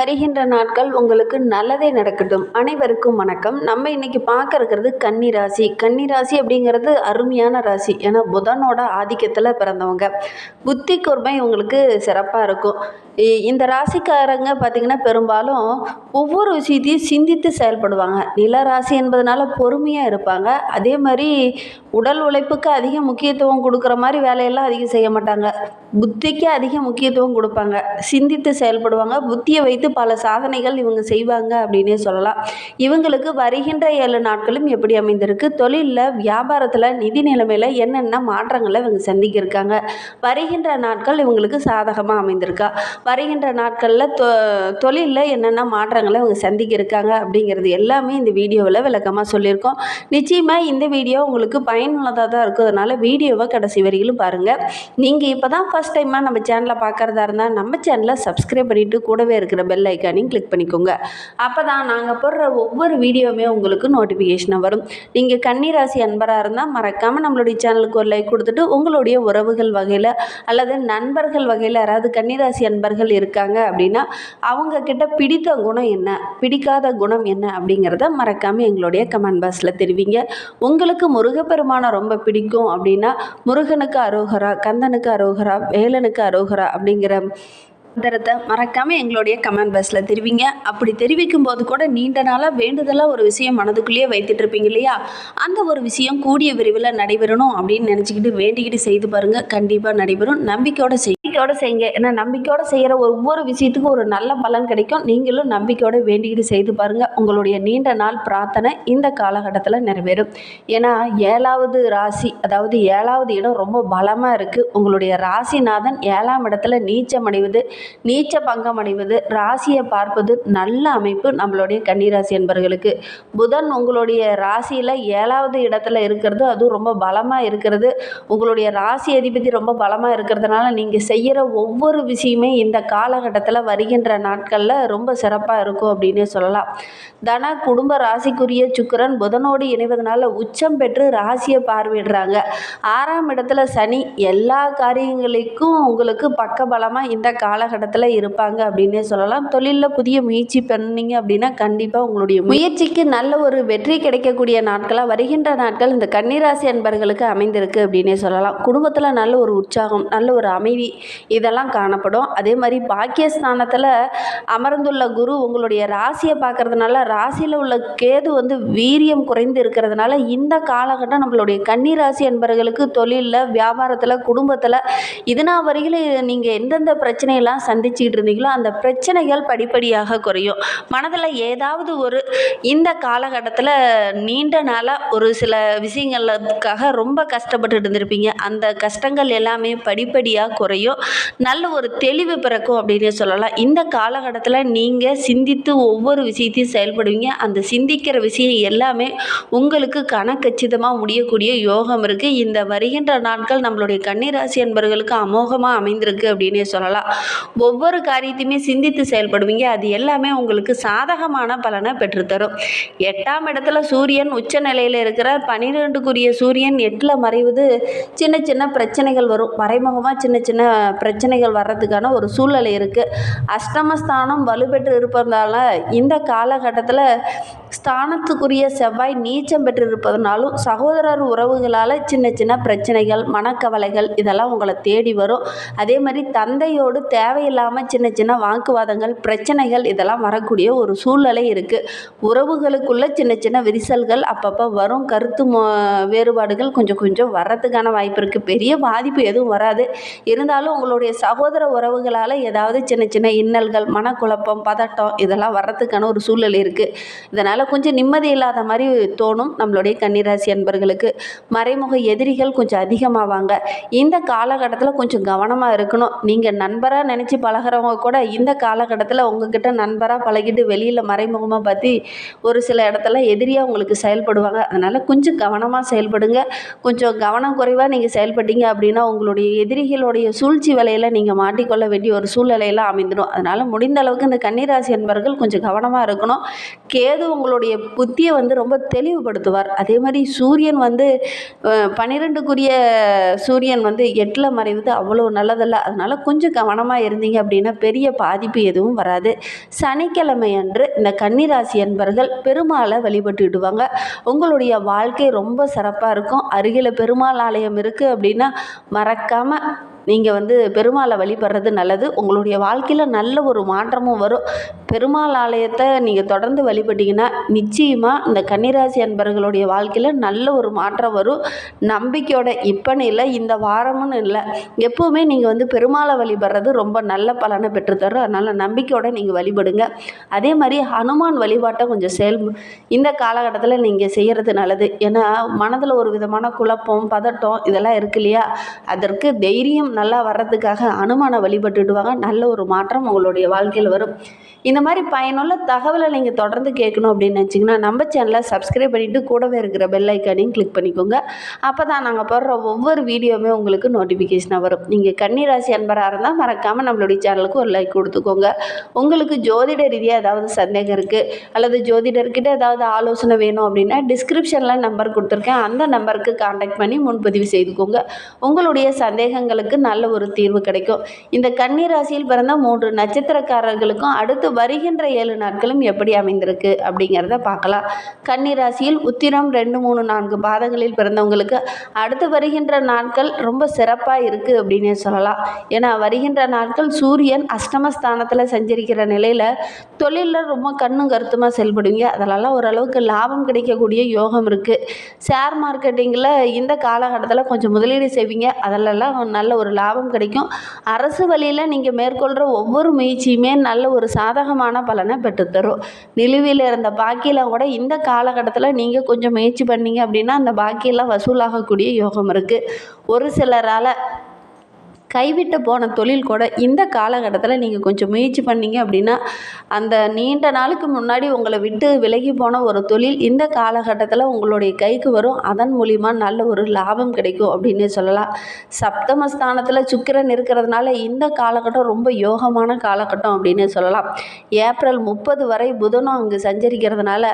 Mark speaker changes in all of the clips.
Speaker 1: வருகின்ற நாட்கள் உங்களுக்கு நல்லதே நடக்கட்டும். அனைவருக்கும் வணக்கம். நம்ம இன்னைக்கு பார்க்க இருக்கிறது கன்னி ராசி. கன்னி ராசி அப்படிங்கிறது அருமையான ராசி. ஏன்னா புதனோட ஆதிக்கத்தில் பிறந்தவங்க. புத்தி கூர்மை உங்களுக்கு சிறப்பாக இருக்கும். இ- இந்த ராசிக்காரங்க பார்த்திங்கன்னா பெரும்பாலும் ஒவ்வொரு விஷயத்தையும் சிந்தித்து செயல்படுவாங்க. நில ராசி என்பதனால பொறுமையாக இருப்பாங்க. அதே மாதிரி உடல் உழைப்புக்கு அதிக முக்கியத்துவம் கொடுக்குற மாதிரி வேலையெல்லாம் அதிகம் செய்ய மாட்டாங்க. புத்திக்கு அதிக முக்கியத்துவம் கொடுப்பாங்க. சிந்தித்து செயல்படுவாங்க. புத்தியை வைத்து பல சாதனைகள் இவங்க செய்வாங்க அப்படின்னே சொல்லலாம். இவங்களுக்கு வருகின்ற ஏழு நாட்களும் எப்படி அமைந்திருக்கு? தொழிலில் வியாபாரத்தில் நிதி நிலைமையில் என்னென்ன மாற்றங்களை இவங்க சந்திக்க இருக்காங்க வருகின்ற நாட்கள் இவங்களுக்கு சாதகமாக அமைந்திருக்கா? வருகின்ற நாட்களில் தொ தொழிலில் என்னென்ன மாற்றங்களை இவங்க சந்திக்க இருக்காங்க அப்படிங்கிறது எல்லாமே இந்த வீடியோவில் விளக்கமாக சொல்லியிருக்கோம். நிச்சயமாக இந்த வீடியோ உங்களுக்கு பயனுள்ளதாக தான் இருக்கும் அதனால் வீடியோவை கடைசி வரையிலும் பாருங்கள் நீங்கள் இப்போ தான் ஃபஸ்ட் டைமாக நம்ம சேனலை பார்க்குறதா இருந்தால் நம்ம சேனலை சப்ஸ்கிரைப் பண்ணிவிட்டு கூடவே இருக்கிற பெல் ஐக்கானையும் கிளிக் பண்ணிக்கோங்க. அப்போ தான் நாங்கள் போடுற ஒவ்வொரு வீடியோவுமே உங்களுக்கு நோட்டிஃபிகேஷனாக வரும். நீங்கள் கன்னிராசி அன்பராக இருந்தால் மறக்காமல் நம்மளுடைய சேனலுக்கு ஒரு லைக் கொடுத்துட்டு உங்களுடைய உறவுகள் வகையில் அல்லது நண்பர்கள் வகையில் யாராவது கன்னிராசி அன்பர்கள் இருக்காங்க அப்படின்னா அவங்க கிட்ட பிடித்த குணம் என்ன? பிடிக்காத குணம் என்ன? அப்படிங்கிறத மறக்காமல் எங்களுடைய கமெண்ட் பாக்ஸில் தெரிவிங்க. உங்களுக்கு முருகப்பெருமானை ரொம்ப பிடிக்கும் அப்படின்னா முருகனுக்கு அரோகரா கந்தனுக்கு அரோகரா வேலனுக்கு அரோகரா அப்படிங்கிற மந்திரத்தை மறக்காமல் எங்களுடைய கமெண்ட் பாக்ஸில் தெரிவிங்க. அப்படி தெரிவிக்கும் போது கூட நீண்ட நாளாக வேண்டுதலாக ஒரு விஷயம் மனதுக்குள்ளேயே வைத்துட்டு இருப்பீங்க இல்லையா? அந்த ஒரு விஷயம் கூடிய விரைவில் நடைபெறணும் அப்படின்னு நினச்சிக்கிட்டு வேண்டிக்கிட்டு செய்து பாருங்கள் கண்டிப்பாக நடைபெறும். நம்பிக்கையோட செய்யும் நம்பிக்கையோடு செய்யுங்க. ஏன்னா நம்பிக்கையோடு செய்கிற ஒவ்வொரு விஷயத்துக்கும் ஒரு நல்ல பலன் கிடைக்கும். நீங்களும் நம்பிக்கையோடு வேண்டிக்கிட்டு செய்து பாருங்கள் உங்களுடைய நீண்ட நாள் பிரார்த்தனை இந்த காலகட்டத்தில் நிறைவேறும். ஏன்னா ஏழாவது ராசி அதாவது ஏழாவது இடம் ரொம்ப பலமாக இருக்குது உங்களுடைய ராசிநாதன் ஏழாம் இடத்துல நீச்சம் அடைவது நீச்ச பங்கம் அடைவது ராசியை பார்ப்பது நல்ல அமைப்பு நம்மளுடைய கன்னிராசி என்பர்களுக்கு. புதன் உங்களுடைய ராசியில் ஏழாவது இடத்துல இருக்கிறது. அதுவும் ரொம்ப பலமாக இருக்கிறது. உங்களுடைய ராசி அதிபதி ரொம்ப பலமாக இருக்கிறதுனால நீங்கள் செய்ய செய்கிற ஒவ்வொரு விஷயமே இந்த காலகட்டத்தில் வருகின்ற நாட்களில் ரொம்ப சிறப்பாக இருக்கும் அப்படின்னே சொல்லலாம். தன குடும்ப ராசிக்குரிய சுக்கிரன் புதனோடு இணைவதனால உச்சம் பெற்று ராசியை பார்வையிடுறாங்க. ஆறாம் இடத்துல சனி எல்லா காரியங்களுக்கும் உங்களுக்கு பக்கபலமாக இந்த காலகட்டத்தில் இருப்பாங்க அப்படின்னே சொல்லலாம். தொழிலில் புதிய முயற்சி பண்ணீங்க அப்படின்னா கண்டிப்பாக உங்களுடைய முயற்சிக்கு நல்ல ஒரு வெற்றி கிடைக்கக்கூடிய நாட்களாக வருகின்ற நாட்கள் இந்த கன்னிராசி அன்பர்களுக்கு அமைந்திருக்கு அப்படின்னே சொல்லலாம். குடும்பத்தில் நல்ல ஒரு உற்சாகம் நல்ல ஒரு அமைதி இதெல்லாம் காணப்படும். அதே மாதிரி பாக்கியஸ்தானத்தில் அமர்ந்துள்ள குரு உங்களுடைய ராசியை பார்க்கறதுனால ராசியில் உள்ள கேது வந்து வீரியம் குறைந்து இருக்கிறதுனால இந்த காலகட்டம் நம்மளுடைய கன்னிராசி என்பவர்களுக்கு தொழிலில் வியாபாரத்தில் குடும்பத்தில் இதுனா வரையில் நீங்கள் எந்தெந்த பிரச்சனையெல்லாம் சந்திச்சுக்கிட்டு இருந்தீங்களோ அந்த பிரச்சனைகள் படிப்படியாக குறையும். மனதில் ஏதாவது ஒரு இந்த காலகட்டத்தில் நீண்ட நாளாக ஒரு சில விஷயங்களுக்காக ரொம்ப கஷ்டப்பட்டு இருந்திருப்பீங்க. அந்த கஷ்டங்கள் எல்லாமே படிப்படியாக குறையும். நல்ல ஒரு தெளிவு பிறக்கும் அப்படின்னு சொல்லலாம். இந்த காலகட்டத்தில் நீங்கள் சிந்தித்து ஒவ்வொரு விஷயத்தையும் செயல்படுவீங்க. அந்த சிந்திக்கிற விஷயம் எல்லாமே உங்களுக்கு கணக்கச்சிதமாக முடியக்கூடிய யோகம் இருக்குது இந்த வருகின்ற நாட்கள் நம்மளுடைய கன்னிராசி என்பவர்களுக்கு அமோகமாக அமைந்திருக்கு அப்படின்னே சொல்லலாம். ஒவ்வொரு காரியத்தையுமே சிந்தித்து செயல்படுவீங்க. அது எல்லாமே உங்களுக்கு சாதகமான பலனை பெற்றுத்தரும். எட்டாம் இடத்துல சூரியன் உச்ச நிலையில் இருக்கிறார். பன்னிரெண்டுக்குரிய சூரியன் எட்டில் மறைவது சின்ன சின்ன பிரச்சனைகள் வரும். மறைமுகமாக சின்ன சின்ன பிரச்சனைகள் வர்றதுக்கான ஒரு சூழ்நிலை இருக்குது அஷ்டமஸ்தானம் வலுப்பெற்று இருப்பதால் இந்த காலகட்டத்தில் ஸ்தானத்துக்குரிய செவ்வாய் நீச்சம் பெற்று இருப்பதனாலும் சகோதரர் உறவுகளால் சின்ன சின்ன பிரச்சனைகள் மனக்கவலைகள் இதெல்லாம் உங்களை தேடி வரும். அதே மாதிரி தந்தையோடு தேவையில்லாமல் சின்ன சின்ன வாக்குவாதங்கள் பிரச்சனைகள் இதெல்லாம் வரக்கூடிய ஒரு சூழ்நிலை இருக்குது உறவுகளுக்குள்ளே சின்ன சின்ன விரிசல்கள் அப்பப்போ வரும். கருத்து வேறுபாடுகள் கொஞ்சம் கொஞ்சம் வர்றதுக்கான வாய்ப்பு இருக்குது பெரிய பாதிப்பு எதுவும் வராது. இருந்தாலும் உங்களுடைய சகோதர உறவுகளால் ஏதாவது சின்ன சின்ன இன்னல்கள் மனக்குழப்பம் பதட்டம் இதெல்லாம் வர்றதுக்கான ஒரு சூழல் இருக்குது இதனால் கொஞ்சம் நிம்மதி இல்லாத மாதிரி தோணும் நம்மளுடைய கன்னிராசி அன்பர்களுக்கு. மறைமுக எதிரிகள் கொஞ்சம் அதிகமாவாங்க. இந்த காலகட்டத்தில் கொஞ்சம் கவனமாக இருக்கணும். நீங்கள் நண்பராக நினச்சி பழகுறவங்க கூட இந்த காலகட்டத்தில் உங்ககிட்ட நண்பராக பழகிட்டு வெளியில் மறைமுகமாக பற்றி ஒரு சில இடத்துல எதிரியாக உங்களுக்கு செயல்படுவாங்க. அதனால் கொஞ்சம் கவனமாக செயல்படுங்க. கொஞ்சம் கவனம் குறைவாக நீங்கள் செயல்பட்டீங்க அப்படின்னா உங்களுடைய எதிரிகளுடைய சூழ்ச்சி வலையில் நீங்கள் மாட்டிக்கொள்ள வேண்டிய ஒரு சூழ்நிலையெல்லாம் அமைந்துடும். அதனால் முடிந்த அளவுக்கு இந்த கன்னிராசி அன்பர்கள் கொஞ்சம் கவனமாக இருக்கணும். கேது உங்களுடைய புத்தியை வந்து ரொம்ப தெளிவுபடுத்துவார். அதே மாதிரி சூரியன் வந்து பன்னிரெண்டுக்குரிய சூரியன் வந்து எட்டில் மறைவது அவ்வளோ நல்லதல்ல. அதனால் கொஞ்சம் கவனமாக இருந்தீங்க அப்படின்னா பெரிய பாதிப்பு எதுவும் வராது. சனிக்கிழமை அன்று இந்த கன்னிராசி அன்பர்கள் பெருமாளை வழிபட்டுடுவாங்க உங்களுடைய வாழ்க்கை ரொம்ப சிறப்பாக இருக்கும். அருகில் பெருமாள் ஆலயம் இருக்குது அப்படின்னா மறக்காமல் நீங்கள் வந்து பெருமாளை வழிபடுறது நல்லது. உங்களுடைய வாழ்க்கையில் நல்ல ஒரு மாற்றமும் வரும். பெருமாள் ஆலயத்தை நீங்கள் தொடர்ந்து வழிபட்டிங்கன்னா நிச்சயமாக இந்த கன்னிராசி அன்பர்களுடைய வாழ்க்கையில் நல்ல ஒரு மாற்றம் வரும். நம்பிக்கையோட இப்போன்னு இல்லை இந்த வாரம்னு இல்லை. எப்போவுமே நீங்கள் வந்து பெருமாளை வழிபடுறது ரொம்ப நல்ல பலனை பெற்றுத்தரும். அதனால் நம்பிக்கையோடு நீங்கள் வழிபடுங்க. அதே மாதிரி ஹனுமான் வழிபாட்டை கொஞ்சம் செயல் இந்த காலகட்டத்தில் நீங்கள் செய்கிறது நல்லது. ஏன்னா மனதில் ஒரு விதமான குழப்பம் பதட்டம் இதெல்லாம் இருக்கு இல்லையா? அதற்கு தைரியம் நல்லா வர்றதுக்காக அனுமானை வழிபட்டுடுவாங்க. நல்ல ஒரு மாற்றம் உங்களுடைய வாழ்க்கையில் வரும். இந்த மாதிரி பயனுள்ள தகவலை நீங்கள் தொடர்ந்து கேட்கணும் அப்படின்னு நினச்சிங்கன்னா நம்ம சேனலை சப்ஸ்கிரைப் பண்ணிவிட்டு கூடவே இருக்கிற பெல் ஐக்கானையும் கிளிக் பண்ணிக்கோங்க. அப்போ தான் நாங்கள் போடுற ஒவ்வொரு வீடியோவுமே உங்களுக்கு நோட்டிஃபிகேஷனாக வரும். நீங்கள் கன்னிராசி அன்பராக இருந்தால் மறக்காமல் நம்மளுடைய சேனலுக்கு ஒரு லைக் கொடுத்துக்கோங்க. உங்களுக்கு ஜோதிட ரீதியாக ஏதாவது சந்தேகம் இருக்குது அல்லது ஜோதிடர்கிட்ட ஏதாவது ஆலோசனை வேணும் அப்படின்னா டிஸ்கிரிப்ஷனில் நம்பர் கொடுத்துருக்கேன். அந்த நம்பருக்கு காண்டாக்ட் பண்ணி முன்பதிவு செய்துக்கோங்க. உங்களுடைய சந்தேகங்களுக்கு நல்ல ஒரு தீர்வு கிடைக்கும். இந்த கன்னிராசியில் பிறந்த மூன்று நட்சத்திரக்காரர்களுக்கும் அடுத்து வருகின்ற ஏழு நாட்களும் எப்படி அமைந்திருக்கு அப்படிங்கிறத பார்க்கலாம். கன்னிராசியில் உத்திரம் ரெண்டு மூணு நான்கு பாதங்களில் பிறந்தவங்களுக்கு அடுத்து வருகின்ற நாட்கள் ரொம்ப சிறப்பாக இருக்குது அப்படின்னே சொல்லலாம். ஏன்னா வருகின்ற நாட்கள் சூரியன் அஷ்டமஸ்தானத்தில் சஞ்சரிக்கிற நிலையில் தொழிலில் ரொம்ப கண்ணும் கருத்துமாக செயல்படுவீங்க. அதனால ஓரளவுக்கு லாபம் கிடைக்கக்கூடிய யோகம் இருக்குது ஷேர் மார்க்கெட்டிங்கில் இந்த காலகட்டத்தில் கொஞ்சம் முதலீடு செய்வீங்க. அதிலெல்லாம் நல்ல ஒரு லாபம் கிடைக்கும். அரசு வழியில் நீங்கள் மேற்கொள்கிற ஒவ்வொரு முயற்சியுமே நல்ல ஒரு சாதகமான பலனை பெற்றுத்தரும். நிலுவையில் இருந்த பாக்கியெல்லாம் கூட இந்த காலகட்டத்தில் நீங்கள் கொஞ்சம் முயற்சி பண்ணீங்க அப்படின்னா அந்த பாக்கியெல்லாம் வசூலாகக்கூடிய யோகம் இருக்குது ஒரு சிலரால் கைவிட்டு போன தொழில் கூட இந்த காலகட்டத்தில் நீங்கள் கொஞ்சம் முயற்சி பண்ணீங்க அப்படின்னா அந்த நீண்ட நாளுக்கு முன்னாடி உங்களை விட்டு விலகி போன ஒரு தொழில் இந்த காலகட்டத்தில் உங்களுடைய கைக்கு வரும். அதன் மூலிமா நல்ல ஒரு லாபம் கிடைக்கும் அப்படின்னு சொல்லலாம். சப்தமஸ்தானத்தில் சுக்கிரன் இருக்கிறதுனால இந்த காலகட்டம் ரொம்ப யோகமான காலகட்டம் அப்படின்னு சொல்லலாம். ஏப்ரல் முப்பது வரை புதனும் அங்கு சஞ்சரிக்கிறதுனால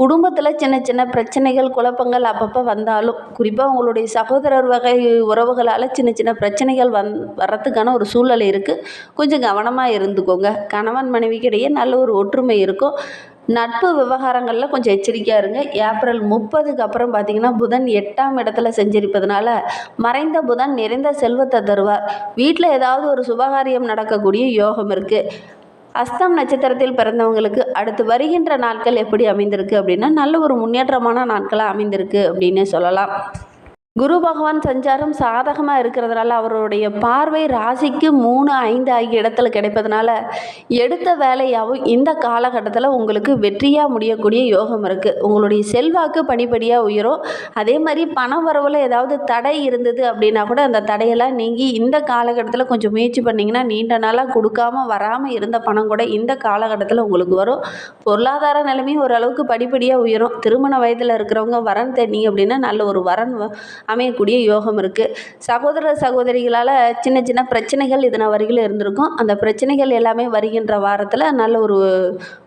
Speaker 1: குடும்பத்தில் சின்ன சின்ன பிரச்சனைகள் குழப்பங்கள் அப்பப்போ வந்தாலும் குறிப்பாக உங்களுடைய சகோதரர் வகை உறவுகளால் சின்ன சின்ன பிரச்சனைகள் வந் வர்றதுக்கான ஒரு சூழல் இருக்குது கொஞ்சம் கவனமாக இருந்துக்கோங்க. கணவன் மனைவிக்கிடையே நல்ல ஒரு ஒற்றுமை இருக்கும். நட்பு விவகாரங்களில் கொஞ்சம் எச்சரிக்கையாக இருங்க. ஏப்ரல் முப்பதுக்கு அப்புறம் பார்த்தீங்கன்னா புதன் எட்டாம் இடத்துல செஞ்சிருப்பதுனால மறைந்த புதன் நிறைந்த செல்வத்தை தருவார். வீட்டில் ஏதாவது ஒரு சுபகாரியம் நடக்கக்கூடிய யோகம் இருக்குது அஸ்தம் நட்சத்திரத்தில் பிறந்தவங்களுக்கு அடுத்து வருகின்ற நாட்கள் எப்படி அமைந்திருக்கு அப்படின்னா நல்ல ஒரு முன்னேற்றமான நாட்களாக அமைந்திருக்கு அப்படின்னு சொல்லலாம். குரு பகவான் சஞ்சாரம் சாதகமாக இருக்கிறதுனால அவருடைய பார்வை ராசிக்கு மூணு ஐந்து ஆகிய இடத்துல கிடைப்பதுனால எடுத்த வேலையாகவும் இந்த காலகட்டத்தில் உங்களுக்கு வெற்றியாக முடியக்கூடிய யோகம் இருக்குது உங்களுடைய செல்வாக்கு படிப்படியாக உயரும். அதே மாதிரி பண வரவில் ஏதாவது தடை இருந்தது அப்படின்னா கூட அந்த தடையெல்லாம் நீங்கி இந்த காலகட்டத்தில் கொஞ்சம் முயற்சி பண்ணிங்கன்னா நீண்ட நாளாக கொடுக்காம வராமல் இருந்த பணம் கூட இந்த காலகட்டத்தில் உங்களுக்கு வரும். பொருளாதார நிலைமையும் ஓரளவுக்கு படிப்படியாக உயரும். திருமண வயதில் இருக்கிறவங்க வரன் தேடிங்க அப்படின்னா நல்ல ஒரு வரன் அமையக்கூடிய யோகம் இருக்குது சகோதர சகோதரிகளால் சின்ன சின்ன பிரச்சனைகள் இதன வரையிலும் இருந்திருக்கும். அந்த பிரச்சனைகள் எல்லாமே வருகின்ற வாரத்தில் நல்ல ஒரு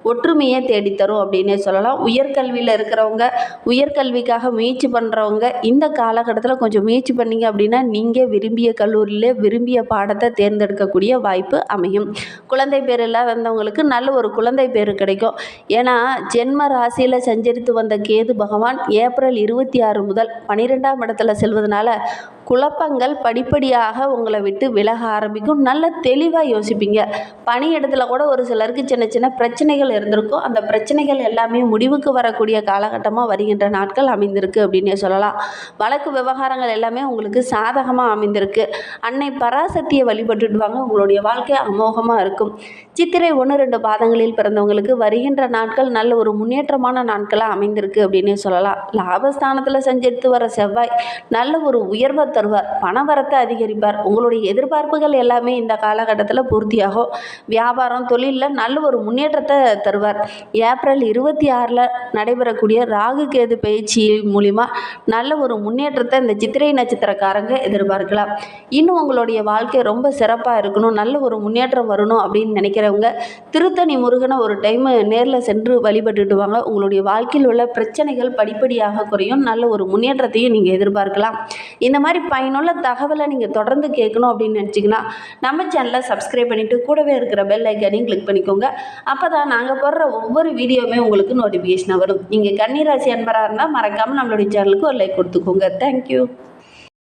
Speaker 1: ஒற்றுமையை தேடித்தரும் அப்படின்னே சொல்லலாம். உயர்கல்வியில் இருக்கிறவங்க உயர்கல்விக்காக முயற்சி பண்ணுறவங்க இந்த காலகட்டத்தில் கொஞ்சம் முயற்சி பண்ணிங்க அப்படின்னா நீங்கள் விரும்பிய கல்லூரியில் விரும்பிய பாடத்தை தேர்ந்தெடுக்கக்கூடிய வாய்ப்பு அமையும். குழந்தை பேர் வந்தவங்களுக்கு நல்ல ஒரு குழந்தை பேர் கிடைக்கும். ஏன்னா ஜென்ம ராசியில் சஞ்சரித்து வந்த கேது பகவான் ஏப்ரல் இருபத்தி ஆறு முதல் பன்னிரெண்டாம் இடத்துல செல்வதனால குழப்பங்கள் படிப்படியாக உங்களை விட்டு விலக ஆரம்பிக்கும். நல்ல தெளிவாக யோசிப்பீங்க. பணியிடத்துல கூட ஒரு சிலருக்கு சின்ன சின்ன பிரச்சனைகள் இருந்திருக்கும். அந்த பிரச்சனைகள் எல்லாமே முடிவுக்கு வரக்கூடிய காலகட்டமாக வருகின்ற நாட்கள் அமைந்திருக்கு அப்படின்னே சொல்லலாம். வழக்கு விவகாரங்கள் எல்லாமே உங்களுக்கு சாதகமாக அமைந்திருக்கு. அன்னை பராசக்தியை வழிபட்டுடுவாங்க உங்களுடைய வாழ்க்கை அமோகமாக இருக்கும். சித்திரை ஒன்று ரெண்டு பாதங்களில் பிறந்தவங்களுக்கு வருகின்ற நாட்கள் நல்ல ஒரு முன்னேற்றமான நாட்களாக அமைந்திருக்கு அப்படின்னே சொல்லலாம். லாபஸ்தானத்தில் செஞ்செடுத்து வர செவ்வாய் நல்ல ஒரு உயர்வை தருவார் பணவரத்தை அதிகரிப்பார். உங்களுடைய எதிர்பார்ப்புகள் எல்லாமே இந்த காலகட்டத்தில் பூர்த்தியாகும். வியாபாரம் தொழிலில் நல்ல ஒரு முன்னேற்றத்தை தருவார். ஏப்ரல் இருபத்தி ஆறில் நடைபெறக்கூடிய ராகு கேது பயிற்சி மூலிமா நல்ல ஒரு முன்னேற்றத்தை இந்த சித்திரை நட்சத்திரக்காரங்க எதிர்பார்க்கலாம். இன்னும் உங்களுடைய வாழ்க்கை ரொம்ப சிறப்பாக இருக்கணும் நல்ல ஒரு முன்னேற்றம் வரணும் அப்படின்னு நினைக்கிறவங்க திருத்தணி முருகனை ஒரு டைம் நேரில் சென்று வழிபட்டுட்டு வாங்க. உங்களுடைய வாழ்க்கையில் உள்ள பிரச்சனைகள் படிப்படியாக குறையும். நல்ல ஒரு முன்னேற்றத்தையும் நீங்கள் எதிர்பார்க்கலாம். இந்த மாதிரி பயனுள்ள தகவலை நீங்கள் தொடர்ந்து கேட்கணும் அப்படின்னு நினச்சிங்கன்னா நம்ம சேனலை சப்ஸ்கிரைப் பண்ணிவிட்டு கூடவே இருக்கிற பெல் ஐக்கானையும் கிளிக் பண்ணிக்கோங்க. அப்போ தான் நாங்கள் போடுற ஒவ்வொரு வீடியோவுமே உங்களுக்கு நோட்டிஃபிகேஷனாக வரும். நீங்கள் கன்னிராசி அன்பராக இருந்தால் மறக்காமல் நம்மளுடைய சேனலுக்கு ஒரு லைக் கொடுத்துக்கோங்க. தேங்க்யூ